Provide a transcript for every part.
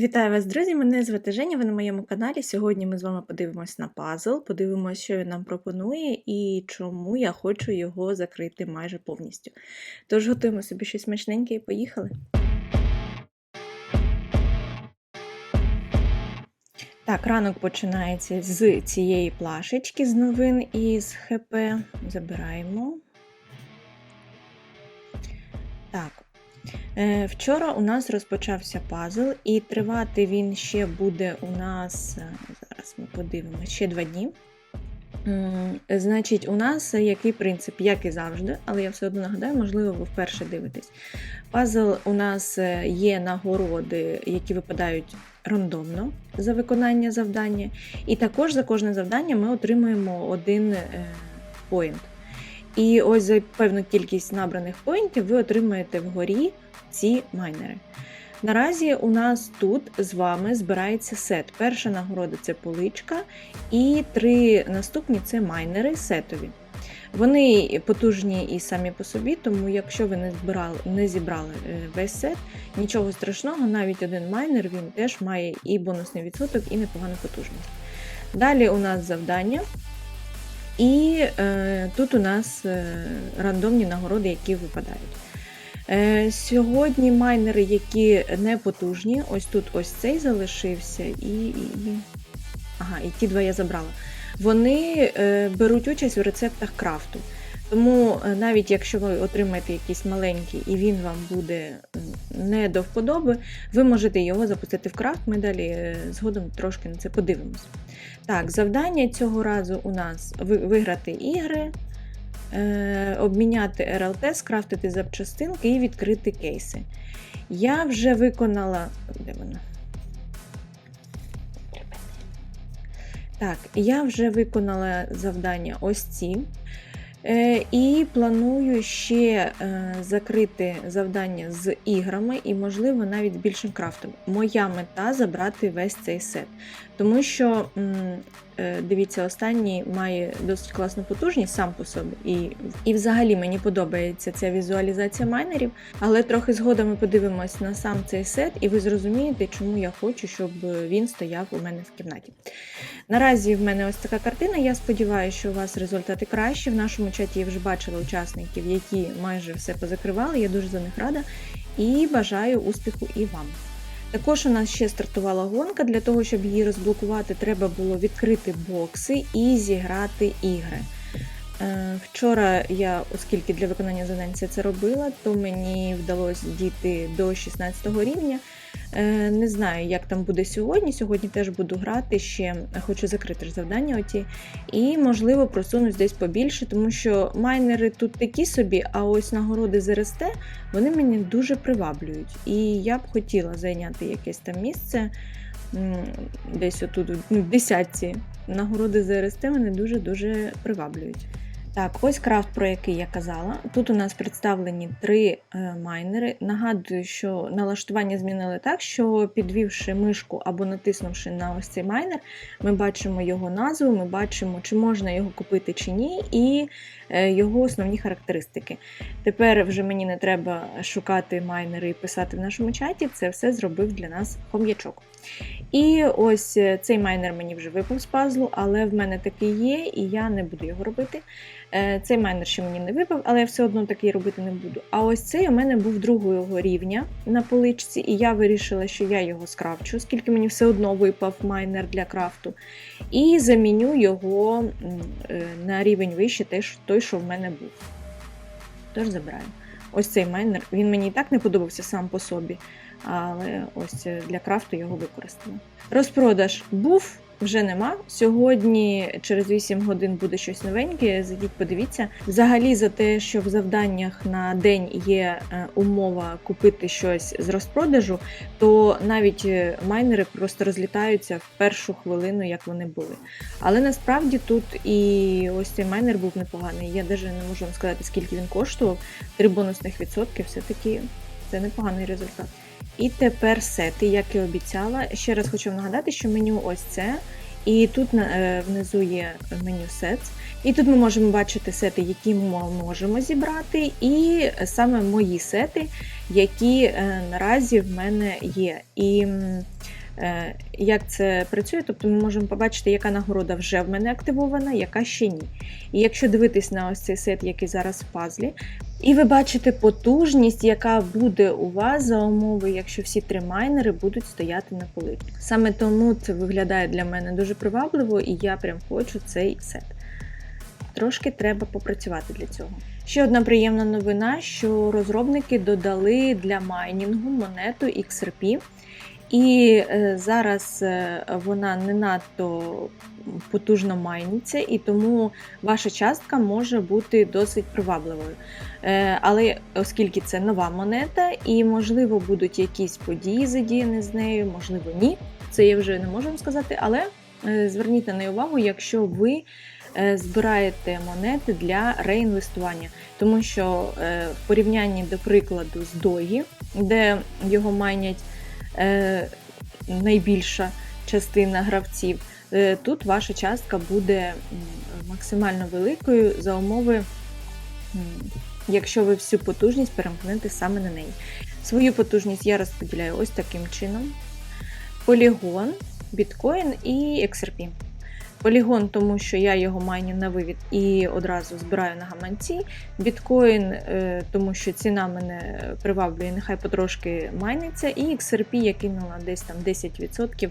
Вітаю вас, друзі! Мене звати Женя, ви на моєму каналі. Сьогодні ми з вами подивимось на пазл, подивимось, що він нам пропонує і чому я хочу його закрити майже повністю. Тож готуємо собі щось смачненьке і поїхали. Так, ранок починається з цієї плашечки з новин із ХП. Забираємо. Так. Е, Вчора у нас розпочався пазл, і тривати він ще буде у нас. е, Зараз ми подивимося, ще два дні. Значить, у нас який принцип, як і завжди, але я все одно нагадаю, можливо, ви вперше дивитесь. Пазл у нас е, є нагороди, які випадають рандомно за виконання завдання. І також за кожне завдання ми отримуємо один поінт. І ось за певну кількість набраних поінтів ви отримаєте вгорі ці майнери. Наразі у нас тут з вами збирається сет. Перша нагорода це поличка, і три наступні це майнери сетові. Вони потужні і самі по собі, тому якщо ви не збирали, не зібрали е, весь сет, нічого страшного, навіть один майнер він теж має і бонусний відсоток, і непогану потужність. Далі у нас завдання. І е, тут у нас е, рандомні нагороди, які випадають. Е, сьогодні майнери, які не потужні, ось тут ось цей залишився, і, і. Ага, і ті два я забрала. Вони е, беруть участь у рецептах крафту. Тому е, навіть якщо ви отримаєте якийсь маленький і він вам буде не до вподоби, ви можете його запустити в крафт. Ми далі згодом трошки на це подивимось. Так, завдання цього разу у нас виграти ігри, обміняти РЛТ, скрафтити запчастинки і відкрити кейси. Я вже виконала. Де вона? Так, я вже виконала завдання ось ці. Е, І планую ще е, закрити завдання з іграми і, можливо, навіть більшим крафтом. Моя мета забрати весь цей сет. Тому що, е, дивіться, останній має досить класну потужність сам по собі. І, і взагалі мені подобається ця візуалізація майнерів, але трохи згодом ми подивимось на сам цей сет, і ви зрозумієте, чому я хочу, щоб він стояв у мене в кімнаті. Наразі в мене ось така картина. Я сподіваюся, що у вас результати кращі. В нашому чаті я вже бачила учасників, які майже все позакривали. Я дуже за них рада і бажаю успіху і вам. Також у нас ще стартувала гонка. Для того, щоб її розблокувати, треба було відкрити бокси і зіграти ігри. Е, Вчора я, оскільки для виконання завдань це робила, то мені вдалося дійти до 16 рівня. Е, Не знаю, як там буде сьогодні. Сьогодні теж буду грати ще, хочу закрити ж завдання оті. І, можливо, просунусь десь побільше, тому що майнери тут такі собі, а ось нагороди з РСТ вони мене дуже приваблюють. І я б хотіла зайняти якесь там місце. Десь отут, ну, в десятці. Нагороди з РСТ мене дуже-дуже приваблюють. Так, ось крафт, про який я казала. Тут у нас представлені три е, майнери. Нагадую, що налаштування змінили так, що підвівши мишку або натиснувши на ось цей майнер, ми бачимо його назву, ми бачимо, чи можна його купити чи ні, і е, його основні характеристики. Тепер вже мені не треба шукати майнери і писати в нашому чаті. Це все зробив для нас хом'ячок. І ось е, цей майнер мені вже випав з пазлу, але в мене такий є, і я не буду його робити. Е, Цей майнер ще мені не випав, але я все одно такий робити не буду. А ось цей у мене був другого рівня на поличці, і я вирішила, що я його скрафчу, оскільки мені все одно випав майнер для крафту. І заміню його е, на рівень вище, теж той, що в мене був. Тож забираю. Ось цей майнер. Він мені і так не подобався сам по собі, але ось е, для крафту його використала. Розпродаж був, вже нема. Сьогодні через 8 годин буде щось новеньке. Зайдіть, подивіться. Взагалі, за те, що в завданнях на день є е, умова купити щось з розпродажу, то навіть е, майнери просто розлітаються в першу хвилину, як вони були. Але насправді тут і ось цей майнер був непоганий. Я навіть не можу вам сказати, скільки він коштував. Три бонусних відсотки, все-таки це непоганий результат. І тепер сети, як і обіцяла. Ще раз хочу нагадати, що меню ось це. І тут е, внизу є меню Sets. І тут ми можемо бачити сети, які ми можемо зібрати, і саме мої сети, які е, наразі в мене є. І як це працює, тобто ми можемо побачити, яка нагорода вже в мене активована, яка ще ні. І якщо дивитись на ось цей сет, який зараз в пазлі, і ви бачите потужність, яка буде у вас за умови, якщо всі три майнери будуть стояти на полиці. Саме тому це виглядає для мене дуже привабливо, і я прям хочу цей сет. Трошки треба попрацювати для цього. Ще одна приємна новина, що розробники додали для майнінгу монету XRP. І е, зараз е, вона не надто потужно майниться, і тому ваша частка може бути досить привабливою. Е, Але оскільки це нова монета, і можливо будуть якісь події задіяні з нею, можливо, ні. Це я вже не можу сказати, але зверніть на увагу, якщо ви збираєте монети для реінвестування. Тому що в порівнянні, до прикладу, з Догі, де його майнять найбільша частина гравців, е, тут ваша частка буде максимально великою за умови, якщо ви всю потужність перемкнете саме на неї. Свою потужність я розподіляю ось таким чином: полігон, біткоін і XRP. Полігон, тому що я його майню на вивід і одразу збираю на гаманці. Біткоін, е, тому що ціна мене приваблює, нехай потрошки майниться. І XRP я кинула десь там 10%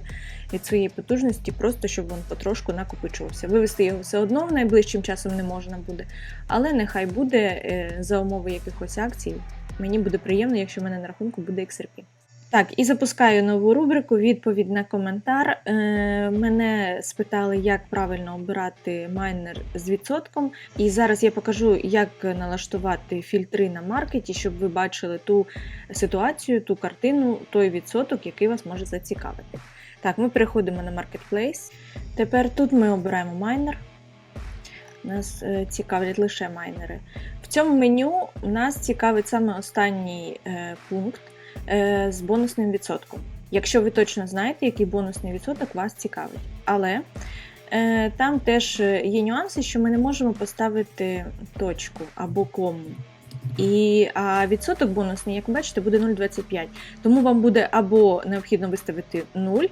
від своєї потужності, просто щоб він потрошку накопичувався. Вивести його все одно найближчим часом не можна буде, але нехай буде е, за умови якихось акцій. Мені буде приємно, якщо в мене на рахунку буде XRP. Так, і запускаю нову рубрику відповідь на коментар. Е, мене спитали, як правильно обирати майнер з відсотком. І зараз я покажу, як налаштувати фільтри на маркеті, щоб ви бачили ту ситуацію, ту картину, той відсоток, який вас може зацікавити. Так, ми переходимо на Marketplace. Тепер тут ми обираємо майнер. Нас е, цікавлять лише майнери. В цьому меню нас цікавить саме останній е, пункт з бонусним відсотком. Якщо ви точно знаєте, який бонусний відсоток вас цікавить. Але е, там теж є нюанси, що ми не можемо поставити точку або кому. І, а відсоток бонусний, як ви бачите, буде 0,25. Тому вам буде або необхідно виставити 0,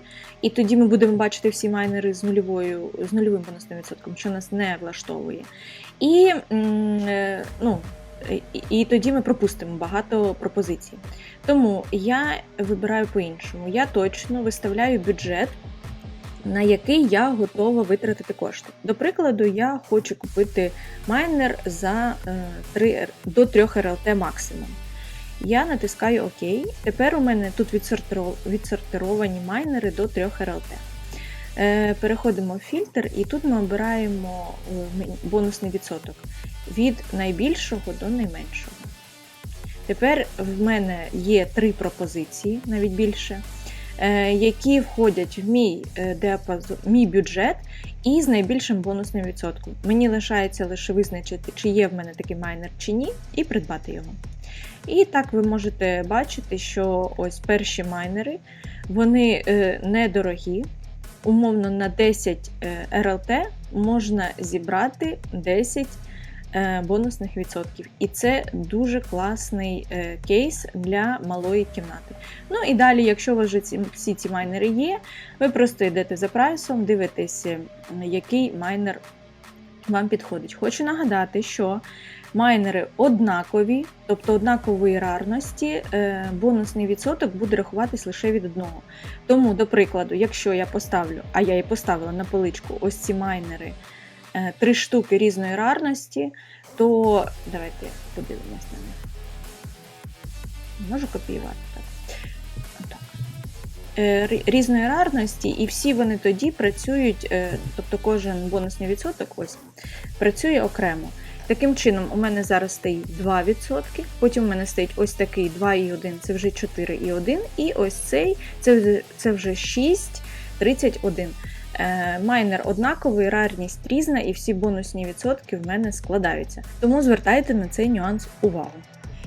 і тоді ми будемо бачити всі майнери з нульовою, з нульовим бонусним відсотком, що нас не влаштовує. І, е, ну, і, тоді ми пропустимо багато пропозицій. Тому я вибираю по-іншому. Я точно виставляю бюджет, на який я готова витратити кошти. До прикладу, я хочу купити майнер за е, 3, до 3 РЛТ максимум. Я натискаю ОК. Тепер у мене тут відсортировані майнери до 3 РЛТ. Е, Переходимо в фільтр, і тут ми обираємо е, бонусний відсоток від найбільшого до найменшого. Тепер в мене є три пропозиції, навіть більше, е, які входять в мій діапазон, мій бюджет і з найбільшим бонусним відсотком. Мені лишається лише визначити, чи є в мене такий майнер чи ні, і придбати його. І так ви можете бачити, що ось перші майнери вони недорогі. Умовно на 10 е, РЛТ можна зібрати 10 е, бонусних відсотків. І це дуже класний е, кейс для малої кімнати. Ну і далі, якщо у вас вже ці, всі ці майнери є, ви просто йдете за прайсом, дивитесь, який майнер вам підходить. Хочу нагадати, що майнери однакові, тобто однакової рарності, е, бонусний відсоток буде рахуватись лише від одного. Тому, до прикладу, якщо я поставлю, а я і поставила на поличку ось ці майнери е, три штуки різної рарності, то давайте подивимось на них. Можу копіювати так. Е, рі- Різної рарності, і всі вони тоді працюють, е, тобто кожен бонусний відсоток ось працює окремо. Таким чином, у мене зараз стоїть 2%, потім у мене стоїть ось такий 2,1, це вже 4,1, і ось цей це, це вже 6,31. Е, Майнер однаковий, рарність різна, і всі бонусні відсотки в мене складаються. Тому звертайте на цей нюанс увагу.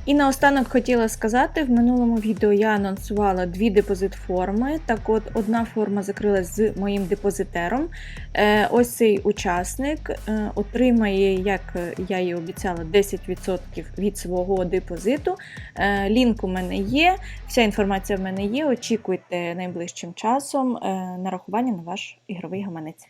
І наостанок хотіла сказати: в минулому відео я анонсувала дві депозит-форми. Так, от одна форма закрилась з моїм депозитером. Е, Ось цей учасник е, отримає, як я і обіцяла, 10% від свого депозиту. Е, Лінк у мене є, вся інформація в мене є. Очікуйте найближчим часом нарахування на ваш ігровий гаманець.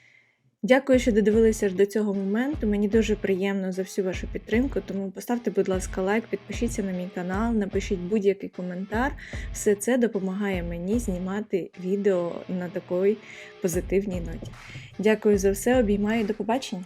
Дякую, що додивилися до цього моменту. Мені дуже приємно за всю вашу підтримку. Тому поставте, будь ласка, лайк, підпишіться на мій канал, напишіть будь-який коментар. Все це допомагає мені знімати відео на такій позитивній ноті. Дякую за все, обіймаю, до побачення!